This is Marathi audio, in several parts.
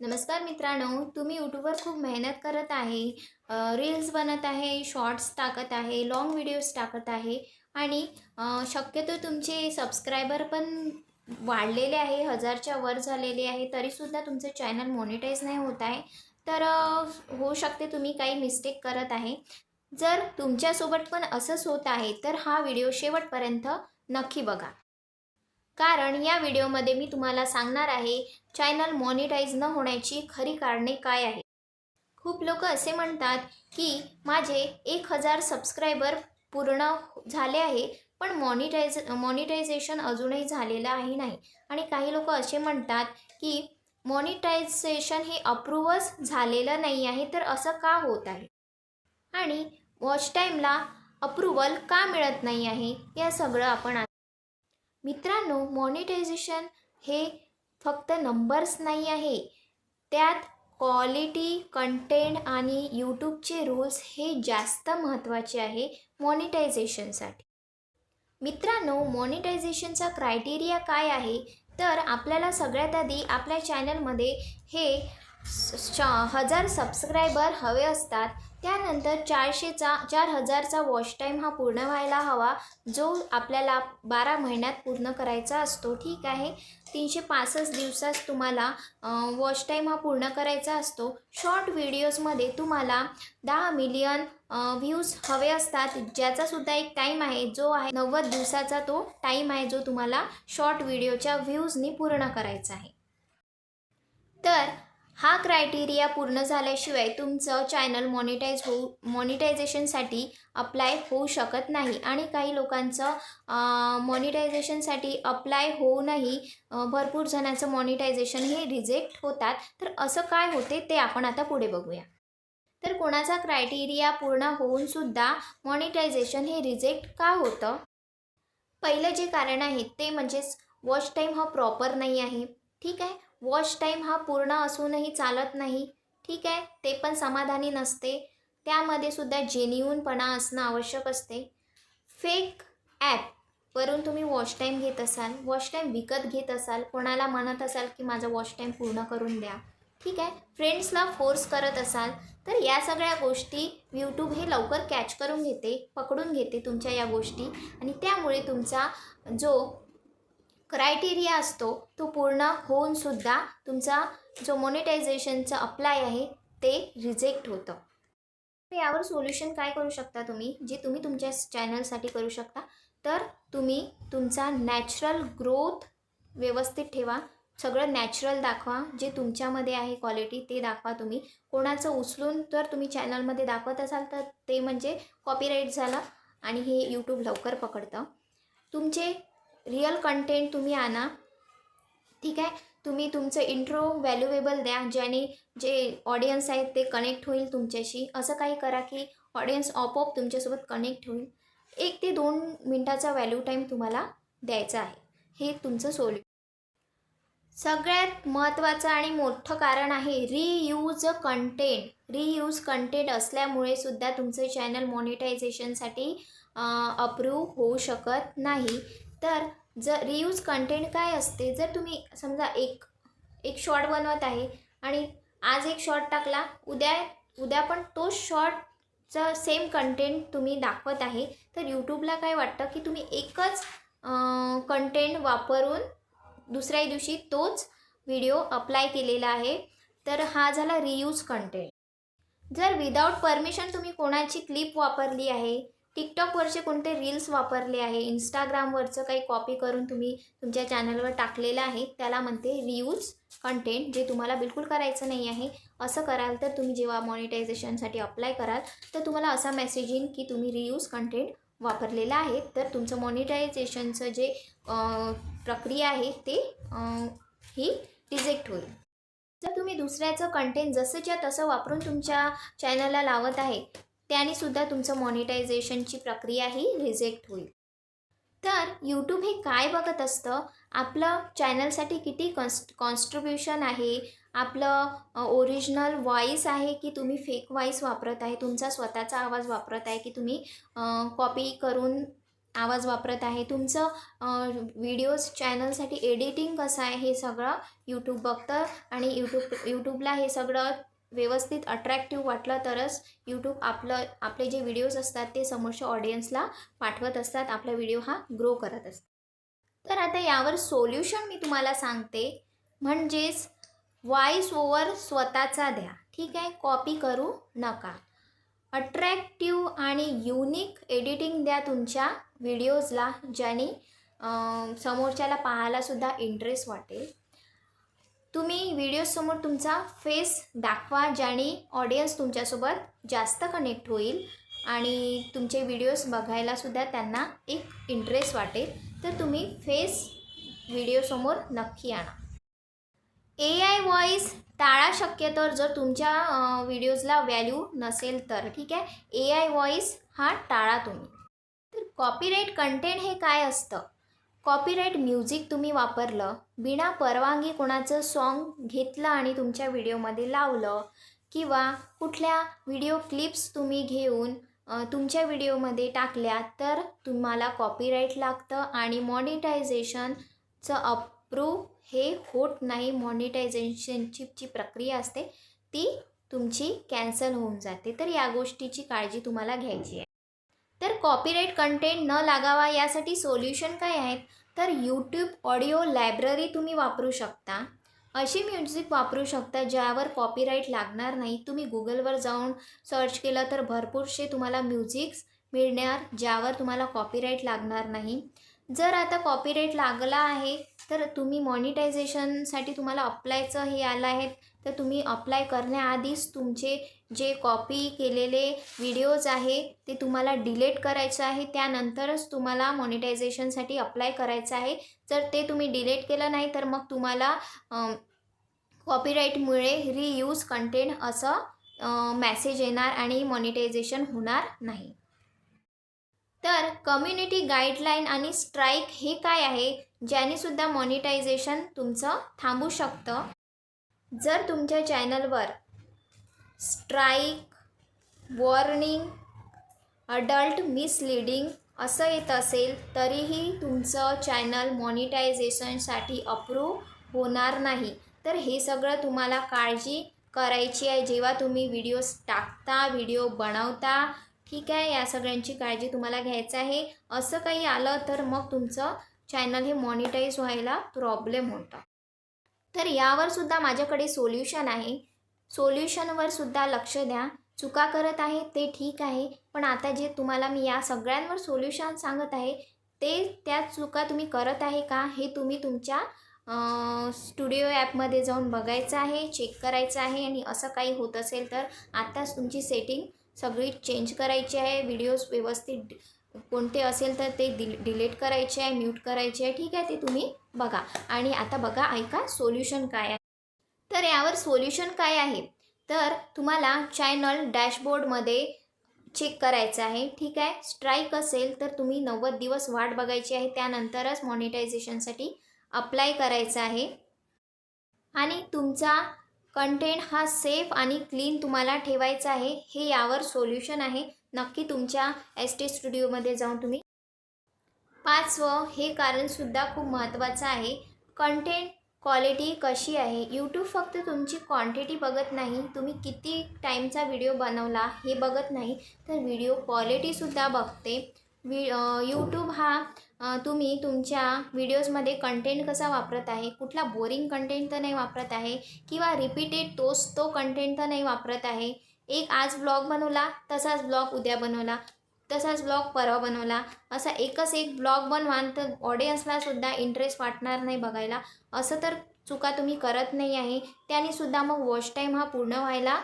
नमस्कार मित्रांनो तुम्ही यूट्यूबवर खूप मेहनत करत आहे रील्स बनत आहे शॉर्ट्स टाकत आहे लाँग व्हिडिओज टाकत आहे आणि शक्यतो तुमचे सबस्क्रायबर पण वाढलेले आहे हजारच्या वर झालेले आहे तरीसुद्धा तुमचं चॅनल मॉनिटाईज नाही होत आहे. तर होऊ शकते तुम्ही काही मिस्टेक करत आहे. जर तुमच्यासोबत पण असंच होत आहे तर हा व्हिडिओ शेवटपर्यंत नक्की बघा. कारण या व्हिडिओमध्ये मी तुम्हाला सांगणार आहे चॅनल मॉनिटाईज न होण्याची खरी कारणे काय आहे खूप लोक असे म्हणतात की माझे एक हजार सबस्क्रायबर पूर्ण झाले आहे पण मॉनिटाईज मॉनिटायझेशन अजूनही झालेलं आहे नाही. आणि काही लोक असे म्हणतात की मॉनिटायझेशन हे अप्रूवच झालेलं नाही आहे तर असं का होत आहे? आणि वॉच टाईमला अप्रूवल का मिळत नाही आहे या सगळं आपण मित्रांनो मॉनिटायझेशन हे फक्त नंबर्स नाही आहे. त्यात क्वालिटी कंटेंट आणि यूट्यूबचे रूल्स हे जास्त महत्त्वाचे आहे मॉनिटायझेशनसाठी मित्रांनो मॉनिटायझेशनचा क्रायटेरिया काय आहे? तर आपल्याला सगळ्यात आधी आपल्या चॅनलमध्ये हे श हजार सबस्क्रायबर हवे असतात. त्यानंतर चारशेचा चार हजारचा वॉच टाईम हा पूर्ण व्हायला हवा जो आपल्याला बारा महिन्यात पूर्ण करायचा असतो. ठीक आहे? तीनशे पासष्ट दिवसात तुम्हाला वॉच टाईम हा पूर्ण करायचा असतो. शॉर्ट व्हिडिओजमध्ये तुम्हाला दहा मिलियन व्ह्यूज हवे असतात. ज्याचासुद्धा एक टाईम आहे जो आहे नव्वद दिवसाचा तो टाईम आहे जो तुम्हाला शॉर्ट व्हिडिओच्या व्ह्यूजनी पूर्ण करायचा आहे. तर हा क्रायटेरिया पूर्ण झाल्याशिवाय तुमचं चॅनल मॉनिटाईज होऊ मॉनिटायझेशनसाठी अप्लाय होऊ शकत नाही. आणि काही लोकांचं मॉनिटायझेशनसाठी अप्लाय होऊनही भरपूर जणांचं मॉनिटायझेशन हे रिजेक्ट होतात. तर असं काय होते ते आपण आता पुढे बघूया. तर कोणाचा क्रायटेरिया पूर्ण होऊनसुद्धा मॉनिटायझेशन हे रिजेक्ट का होतं? पहिलं जे कारण आहे ते म्हणजेच वॉच टाईम हा प्रॉपर नाही आहे. ठीक आहे? वॉच टाईम हा पूर्ण असूनही चालत नाही. ठीक आहे ते पण समाधानी नसते. त्यामध्ये सुद्धा जेन्युनपणा असणं आवश्यक असते. फेक ॲप वरून तुम्ही वॉच टाईम घेत असाल वॉच टाईम विकत घेत असाल कोणाला म्हणत असाल की माझा वॉच टाईम पूर्ण करून द्या. ठीक आहे फ्रेंड्सला फोर्स करत असाल तर या सगळ्या गोष्टी यूट्यूब हे लवकर कॅच करून घेते पकडून घेते तुमच्या या गोष्टी. आणि त्यामुळे तुमचा जो क्रायटेरिया असतो तो पूर्ण होऊनसुद्धा तुमचा जो मोनिटायझेशनचा अप्लाय आहे ते रिजेक्ट होतं. तर यावर सोल्युशन काय करू शकता तुम्ही? जे तुम्ही तुमच्या चॅनलसाठी करू शकता तर तुम्ही तुमचा नॅचरल ग्रोथ व्यवस्थित ठेवा. सगळं नॅचरल दाखवा जे तुमच्यामध्ये आहे क्वालिटी ते दाखवा तुम्ही. कोणाचं उचलून जर तुम्ही चॅनलमध्ये दाखवत असाल तर ते म्हणजे कॉपीराईट झालं आणि हे यूट्यूब लवकर पकडतं. तुमचे रिअल कंटेंट तुम्ही आणा. ठीक आहे? तुम्ही तुमचं इंट्रो व्हॅल्युएबल द्या ज्याने जे ऑडियन्स आहेत ते कनेक्ट होईल तुमच्याशी. असं काही करा की ऑडियन्स ऑपोप तुमच्यासोबत कनेक्ट होईल. एक ते दोन मिनटाचा व्हॅल्यू टाईम तुम्हाला द्यायचा आहे. हे तुमचं सोल्यू सगळ्यात महत्त्वाचं आणि मोठं कारण आहे रियूज कंटेंट रियूज कंटेंट असल्यामुळे सुद्धा तुमचं चॅनल मॉनिटायझेशनसाठी अप्रूव्ह होऊ शकत नाही. तर जर रियूज कंटेंट काय असते? जर तुम्ही समजा एक एक शॉर्ट बनवत आहे आणि आज एक शॉर्ट टाकला उद्या उद्या पण तोच शॉर्टचा सेम कंटेंट तुम्ही दाखवत आहे तर यूट्यूबला काय वाटतं की तुम्ही एकच कंटेंट वापरून दुसऱ्या दिवशी तोच व्हिडिओ अप्लाय केलेला आहे. तर हा झाला रियूज कंटेंट जर विदाऊट परमिशन तुम्ही कोणाची क्लिप वापरली आहे टिकटॉकवरचे कोणते रील्स वापरले आहे? इंस्टाग्रामवरचं काही कॉपी करून तुम्ही तुमच्या चॅनलवर टाकलेलं आहे. त्याला म्हणते रियूज कंटेंट जे तुम्हाला बिलकुल करायचं नाही आहे. असं कराल तर तुम्ही जेव्हा मॉनिटायझेशनसाठी अप्लाय कराल तर तुम्हाला असा मेसेज येईल की तुम्ही रियूज कंटेंट वापरलेलं आहे. तर तुमचं मॉनिटायझेशनचं जे प्रक्रिया आहे ते ही रिजेक्ट होईल. जर तुम्ही दुसऱ्याचं कंटेंट जसंच्या तसं वापरून तुमच्या चॅनलला लावत आहे त्याने सुद्धा तुमचं मॉनिटायझेशनची प्रक्रिया ही रिजेक्ट होईल. तर यूट्यूब हे काय बघत असतं? आपलं चॅनलसाठी किती कॉन्स कॉन्स्ट्रिब्युशन आहे? आपलं ओरिजिनल व्हॉईस आहे की तुम्ही फेक व्हॉईस वापरत आहे? तुमचा स्वतःचा आवाज वापरत आहे की तुम्ही कॉपी करून आवाज वापरत आहे? तुमचं व्हिडिओज चॅनलसाठी एडिटिंग कसं आहे हे सगळं यूट्यूब बघतं आणि यूट्यूब यूट्यूबला हे सगळं व्यवस्थित अट्रॅक्टिव्ह वाटलं तरच यूट्यूब आपलं आपले जे व्हिडिओज असतात ते समोरच्या ऑडियन्सला पाठवत असतात. आपला व्हिडिओ हा ग्रो करत असतात. तर आता यावर सोल्युशन मी तुम्हाला सांगते. म्हणजेच व्हॉइस ओवर स्वतःचा द्या. ठीक आहे? कॉपी करू नका. अट्रॅक्टिव्ह आणि युनिक एडिटिंग द्या तुमच्या व्हिडिओजला ज्याने समोरच्याला पाहायलासुद्धा इंटरेस्ट वाटेल. तुम्ही व्हिडिओसमोर तुमचा फेस दाखवा ज्याने ऑडियन्स तुमच्यासोबत जास्त कनेक्ट होईल आणि तुमचे व्हिडिओज बघायलासुद्धा त्यांना एक इंटरेस्ट वाटेल तर तुम्ही फेस व्हिडिओसमोर नक्की आणा. ए आय व्हॉईस टाळा शक्यतो जर तुमच्या व्हिडिओजला व्हॅल्यू नसेल तर ठीक आहे? ए आय व्हॉईस हा टाळा तुम्ही. तर कॉपीराईट कंटेंट हे काय असतं? कॉपीराईट म्युझिक तुम्ही वापरलं बिना परवानगी कोणाचं सॉन्ग घेतलं आणि तुमच्या व्हिडिओमध्ये लावलं किंवा कुठल्या व्हिडिओ क्लिप्स तुम्ही घेऊन तुमच्या व्हिडिओमध्ये टाकल्या तर तुम्हाला कॉपीराईट लागतं आणि मॉनिटायझेशनचं अप्रूव्ह हे होत नाही. मॉनिटायझेशनची जी प्रक्रिया असते ती तुमची कॅन्सल होऊन जाते. तर या गोष्टीची काळजी तुम्हाला घ्यायची आहे. तर कॉपीराईट कंटेंट न लागावा यासाठी सोल्युशन काय आहेत? तर यूट्यूब ऑडिओ लायब्ररी तुम्ही वापरू शकता. अशी म्युझिक वापरू शकता ज्यावर कॉपीराईट लागणार नाही. तुम्ही गुगलवर जाऊन सर्च केलं तर भरपूरसे तुम्हाला म्युझिक्स मिळणार ज्यावर तुम्हाला कॉपीराईट लागणार नाही. जर आता कॉपीराईट लागला आहे तर तुम्ही मॉनिटायझेशनसाठी तुम्हाला अप्लायचं हे आलं आहे. तर तुम्ही अप्लाय करण्याआधीच तुमचे जे कॉपी केलेले व्हिडिओज आहे ते तुम्हाला डिलीट करायचं आहे. त्यानंतरच तुम्हाला मॉनिटायझेशनसाठी अप्लाय करायचं आहे. जर ते तुम्ही डिलीट केलं नाही तर मग तुम्हाला कॉपीराईटमुळे रियूज कंटेंट असं मॅसेज येणार आणि मॉनिटायझेशन होणार नाही. तर कम्युनिटी गाईडलाईन आणि स्ट्राईक हे काय आहे? ज्याने सुद्धा मॉनिटायझेशन तुमचं थांबू शकतं. जर तुमच्या चॅनलवर स्ट्राईक वॉर्निंग अडल्ट मिसलिडिंग असं येत असेल तरीही तुमचं चॅनल मॉनिटायझेशनसाठी अप्रूव्ह होणार नाही. तर हे सगळं तुम्हाला काळजी करायची आहे. जेव्हा तुम्ही व्हिडिओज टाकता व्हिडिओ बनवता ठीक आहे या सगळ्यांची काळजी तुम्हाला घ्यायचं आहे. असं काही आलं तर मग तुमचं चॅनल हे मॉनिटाईज व्हायला प्रॉब्लेम होता. तर यावर सुद्धा माझ्याकडे सोल्युशन आहे. सोल्युशनवर सुद्धा लक्ष द्या. चुका करत आहे ते ठीक आहे पण आता जे तुम्हाला मी या सगळ्यांवर सोल्युशन सांगत आहे ते त्या चुका तुम्ही करत आहे का हे तुम्ही तुमच्या स्टुडिओ ॲपमध्ये जाऊन बघायचं आहे चेक करायचं आहे आणि असं काही होत असेल तर आत्ताच तुमची सेटिंग सगळी चेंज करायची आहे व्हिडिओज व्यवस्थित कोणते असेल तर ते डिल डिलीट करायचे आहे म्यूट करायचे आहे. ठीक आहे ते तुम्ही बघा. आणि आता बघा ऐका सोल्युशन काय आहे. तर यावर सोल्युशन काय आहे? तर तुम्हाला चॅनल डॅशबोर्डमध्ये चेक करायचं आहे. ठीक आहे? स्ट्राईक असेल तर तुम्ही नव्वद दिवस वाट बघायची आहे. त्यानंतरच मॉनिटायझेशनसाठी अप्लाय करायचं आहे. आणि तुमचा कंटेंट हा सेफ आणि क्लीन तुम्हाला ठेवायचा आहे. हे यावर सोल्युशन आहे. नक्की तुमच्या एस टी स्टुडिओमध्ये जाऊन तुम्ही पाचवं हे कारणसुद्धा खूप महत्त्वाचं आहे. कंटेंट क्वालिटी कशी आहे? यूट्यूब फक्त तुमची क्वांटिटी बघत नाही. तुम्ही किती टाईमचा व्हिडिओ बनवला हे बघत नाही. तर व्हिडिओ क्वालिटीसुद्धा बघते. वि यूट्यूब हा तुम्ही तुमच्या व्हिडिओजमध्ये कंटेंट कसा वापरत आहे? कुठला बोरिंग कंटेंट तर नाही वापरत आहे? किंवा रिपीटेड तोच तो कंटेंट तर नाही वापरत आहे? एक आज ब्लॉग बनवला तसाच ब्लॉग उद्या बनवला तसाच ब्लॉग परवा बनवला. असा एकच एक ब्लॉग बनवाल तर ऑडियन्सला सुद्धा इंटरेस्ट वाटणार नाही बघायला. असं तर चुका तुम्ही करत नाही आहे. त्याने सुद्धा मग वॉच टाईम हा पूर्ण व्हायला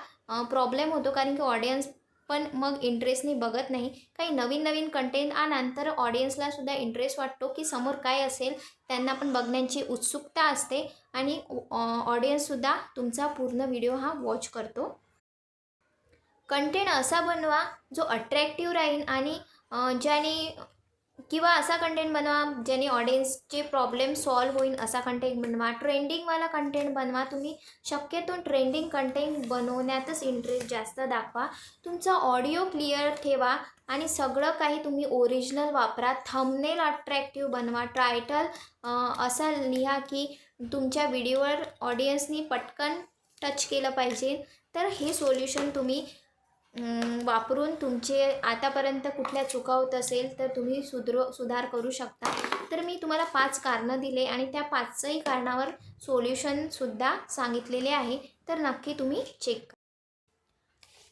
प्रॉब्लेम होतो. कारण की ऑडियन्स पण मग इंटरेस्टने बघत नाही. काही नवीन नवीन कंटेंट आल्यानंतर ऑडियन्सला सुद्धा इंटरेस्ट वाटतो की समोर काय असेल त्यांना पण बघण्याची उत्सुकता असते आणि ऑडियन्ससुद्धा तुमचा पूर्ण व्हिडिओ हा वॉच करतो. कंटेंट असा बनवा जो अट्रॅक्टिव्ह राहील आणि ज्याने किंवा असा कंटेंट बनवा ज्याने ऑडियन्सचे प्रॉब्लेम सॉल्व्ह होईल असा कंटेंट बनवा. ट्रेंडिंगवाला कंटेंट बनवा. तुम्ही शक्यतो ट्रेंडिंग कंटेंट बनवण्यातच इंटरेस्ट जास्त दाखवा. तुमचा ऑडिओ क्लिअर ठेवा आणि सगळं काही तुम्ही ओरिजिनल वापरा. थंबनेल अट्रॅक्टिव्ह बनवा. टायटल असा लिहा की तुमच्या व्हिडिओवर ऑडियन्सनी पटकन टच केलं पाहिजे. तर हे सोल्युशन तुम्ही वापरून तुमचे आतापर्यंत कुठल्या चुका होत असेल तर तुम्ही सुधर सुधार करू शकता. तर मी तुम्हाला पाच कारणं दिले आणि त्या पाचही कारणावर सोल्युशनसुद्धा सांगितलेले आहे. तर नक्की तुम्ही चेक करा.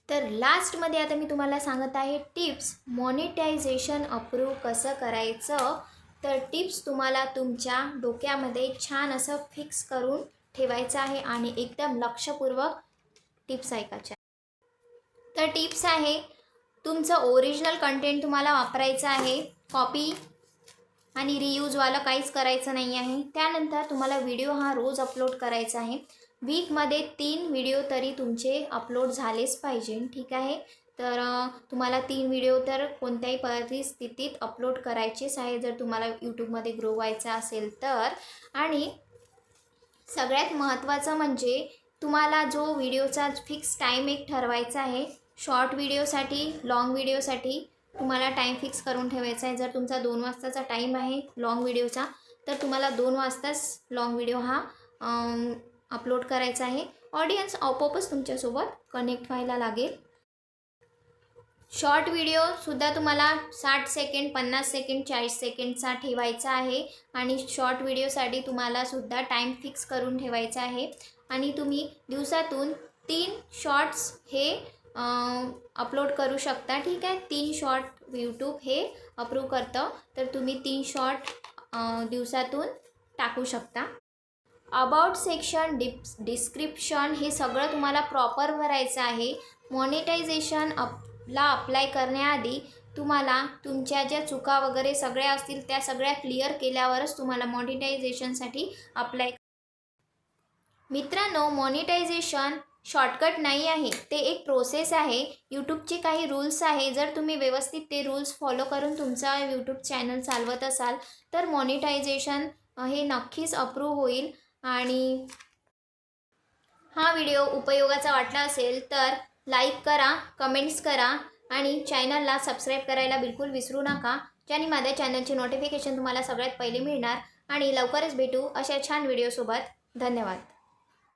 तर लास्टमध्ये आता मी तुम्हाला सांगत आहे टिप्स मॉनिटायझेशन अप्रूव्ह कसं करायचं? तर टिप्स तुम्हाला तुमच्या डोक्यामध्ये छान असं फिक्स करून ठेवायचं आहे आणि एकदम लक्षपूर्वक टिप्स ऐकायच्या. तर टिप्स आहे तुमचं ओरिजिनल कंटेंट तुम्हाला वापरायचं आहे कॉपी आणि रियूजवालं काहीच करायचं नाही आहे. त्यानंतर तुम्हाला व्हिडिओ हा रोज अपलोड करायचा आहे. वीकमध्ये तीन व्हिडिओ तरी तुमचे अपलोड झालेच पाहिजे ठीक आहे? तर तुम्हाला तीन व्हिडिओ तर कोणत्याही परिस्थितीत अपलोड करायचेच आहे. जर तुम्हाला यूट्यूबमध्ये ग्रो व्हायचं असेल तर. आणि सगळ्यात महत्त्वाचं म्हणजे तुम्हाला जो व्हिडिओचा फिक्स टाईम एक ठरवायचा आहे शॉर्ट व्हिडिओसाठी लॉंग व्हिडिओसाठी तुम्हाला टाईम फिक्स करून ठेवायचा आहे. जर तुमचा दोन वाजताचा टाईम आहे लॉंग व्हिडिओचा तर तुम्हाला दोन वाजताच लॉंग व्हिडिओ हा अपलोड करायचा आहे. ऑडियन्स आपोआपच तुमच्यासोबत कनेक्ट व्हायला लागेल. शॉर्ट व्हिडिओसुद्धा तुम्हाला साठ सेकंड पन्नास सेकंड चाळीस सेकंडचा ठेवायचा आहे. आणि शॉर्ट व्हिडिओसाठी तुम्हाला सुद्धा टाईम फिक्स करून ठेवायचा आहे. आणि तुम्ही दिवसातून तीन शॉर्ट्स हे अपलोड करू शकता. ठीक आहे? तीन शॉर्ट यूट्यूब हे अप्रूव्ह करतं. तर तुम्ही तीन शॉर्ट दिवसातून टाकू शकता. अबाउट सेक्शन डिप्स डिस्क्रिप्शन हे सगळं तुम्हाला प्रॉपर भरायचं आहे. मॉनिटायझेशन अपला अप्लाय करण्याआधी तुम्हाला तुमच्या ज्या चुका वगैरे सगळ्या असतील त्या सगळ्या क्लिअर केल्यावरच तुम्हाला मॉनिटायझेशनसाठी अप्लाय मित्रांनो मॉनिटायझेशन शॉर्टकट नाही आहे. ते एक प्रोसेस आहे. यूट्यूबचे काही रूल्स आहे. जर तुम्ही व्यवस्थित ते रूल्स फॉलो करून तुमचा यूट्यूब चॅनल चालवत असाल तर मॉनिटायझेशन हे नक्कीच अप्रूव्ह होईल. आणि हा व्हिडिओ उपयोगाचा वाटला असेल तर लाईक करा कमेंट्स करा आणि चॅनलला सबस्क्राईब करायला बिलकुल विसरू नका. ज्याने माझ्या चॅनलचे नोटिफिकेशन तुम्हाला सगळ्यात पहिले मिळणार. आणि लवकरच भेटू अशा छान व्हिडिओसोबत धन्यवाद.